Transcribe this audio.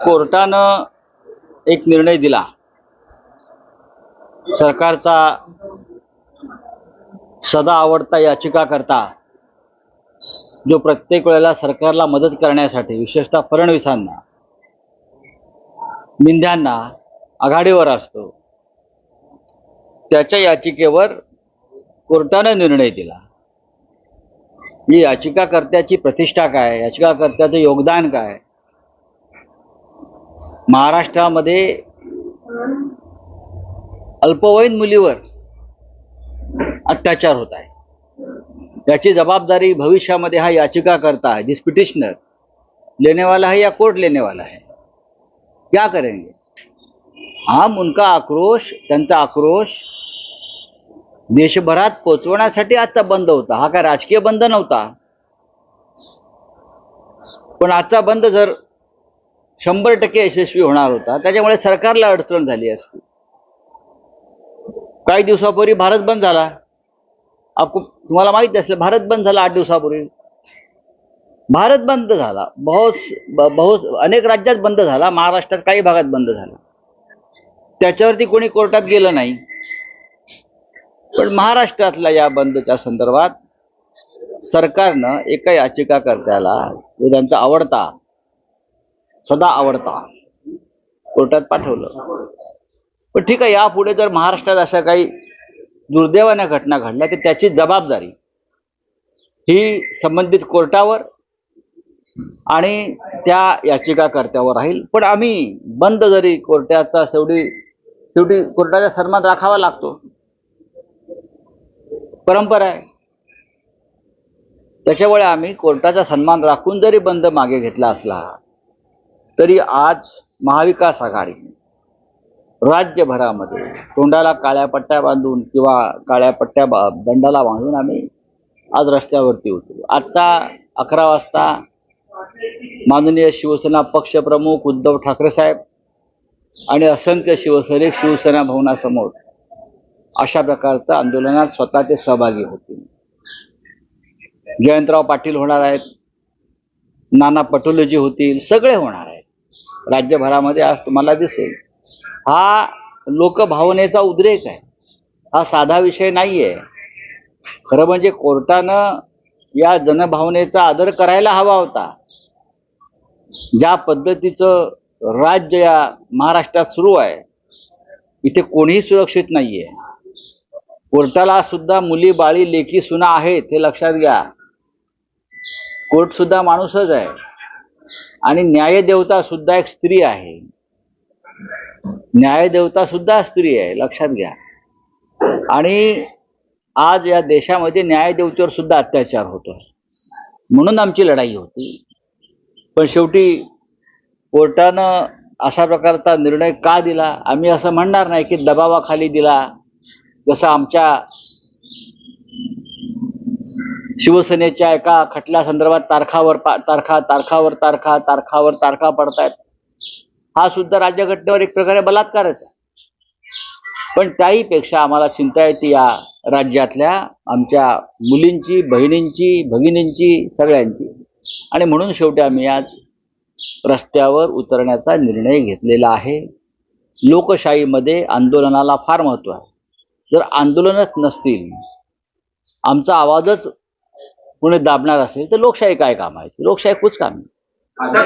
कोर्टानं एक निर्णय दिला. सरकारचा सदा आवडता याचिका करता जो प्रत्येक वेळेला सरकारला मदत करण्यासाठी विशेषतः फडणवीसांना मिंध्यांना आघाडीवर असतो त्याच्या याचिकेवर कोर्टानं निर्णय दिला. ही याचिकाकर्त्याची प्रतिष्ठा काय? याचिकाकर्त्याचं योगदान काय? महाराष्ट्रामध्ये अल्पवयीन मुलीवर अत्याचार होत आहे. याची जबाबदारी भविष्यामध्ये हा याचिका करता है जिस पिटिशनर लेने वाला है या कोर्ट लेने वाला है क्या करेंगे? हम उनका आक्रोश त्यांचा आक्रोश देशभरात पोचवण्यासाठी आजचा बंद होता. हा काय राजकीय बंद नव्हता. पण आजचा बंद जर शंभर टक्के यशस्वी होणार होता. त्याच्यामुळे सरकारला अडचण झाली असती. काही दिवसापूर्वी भारत बंद झाला. आपको तुम्हाला माहीत असेल भारत बंद झाला आठ दिवसापूर्वी. भारत बंद झाला. बहुत बहुत अनेक राज्यात बंद झाला. महाराष्ट्रात काही भागात बंद झाला. त्याच्यावरती कोणी कोर्टात गेलं नाही. पण महाराष्ट्रातल्या या बंदच्या संदर्भात सरकारनं एका याचिकाकर्त्याला जो त्यांचा आवडता सदा आवडता. कोर्टात पाठवलं. पण ठीक आहे यापुढे जर महाराष्ट्रात अशा काही दुर्दैवाने घटना घडल्या तर त्याची जबाबदारी ही संबंधित कोर्टावर आणि त्या याचिकाकर्त्यावर राहील. पण आम्ही बंद जरी कोर्टाचा शेवटी शेवटी कोर्टाचा सन्मान राखावा लागतो. परंपरा आहे. त्याच्यामुळे आम्ही कोर्टाचा सन्मान राखून जरी बंद मागे घेतला असला तरी आज महाविकास आघाडी राज्यभरामध्ये तोंडाला काळ्या पट्ट्या बांधून किंवा काळ्या पट्ट्या बा- दंडाला बांधून आम्ही आज रस्त्यावरती होतो. आत्ता अकरा वाजता माननीय शिवसेना पक्षप्रमुख उद्धव ठाकरे साहेब आणि असंख्य शिवसैनिक शिवसेना भवनासमोर अशा प्रकारचं आंदोलनात स्वतः ते सहभागी होतील जयंतराव पाटील होणार आहेत नाना पटोलेजी होतील सगळे होणार आहेत. राज्यभरामध्ये आज तुम्हाला दिसेल. हा लोकभावनेचा उद्रेक आहे. हा साधा विषय नाही आहे खरं म्हणजे कोर्टानं या जनभावनेचा आदर करायला हवा होता. ज्या पद्धतीचं राज्य या महाराष्ट्रात सुरू आहे इथे कोणीही सुरक्षित नाहीये. कोर्टाला सुद्धा मुली बाळी लेखी सुना आहेत हे लक्षात घ्या. कोर्ट सुद्धा माणूसच आहे. आणि न्यायदेवता सुद्धा एक स्त्री आहे. न्यायदेवता सुद्धा स्त्री आहे लक्षात घ्या. आणि आज या देशामध्ये न्यायदेवतेवर सुद्धा अत्याचार होतो म्हणून आमची लढाई होती. पण शेवटी कोर्टानं अशा प्रकारचा निर्णय का दिला? आम्ही असं म्हणणार नाही की दबावाखाली दिला. जसं आमच्या शिवसेनेच्या एका खटल्या संदर्भात तारखावर पा- तारखा तारखावर तारखा तारखावर तारखा पडतायत. हा सुद्धा राज्यघटनेवर एक प्रकारे बलात्कारच आहे. पण त्याहीपेक्षा आम्हाला चिंता येते या राज्यातल्या आमच्या मुलींची बहिणींची भगिनींची सगळ्यांची. आणि म्हणून शेवटी आम्ही आज रस्त्यावर उतरण्याचा निर्णय घेतलेला आहे. लोकशाहीमध्ये आंदोलनाला फार महत्त्व आहे. जर आंदोलनच नसतील आमचा आवाजच कोणी दाबणार असेल तर लोकशाही काय काम आहे लोकशाही खूप काम आहे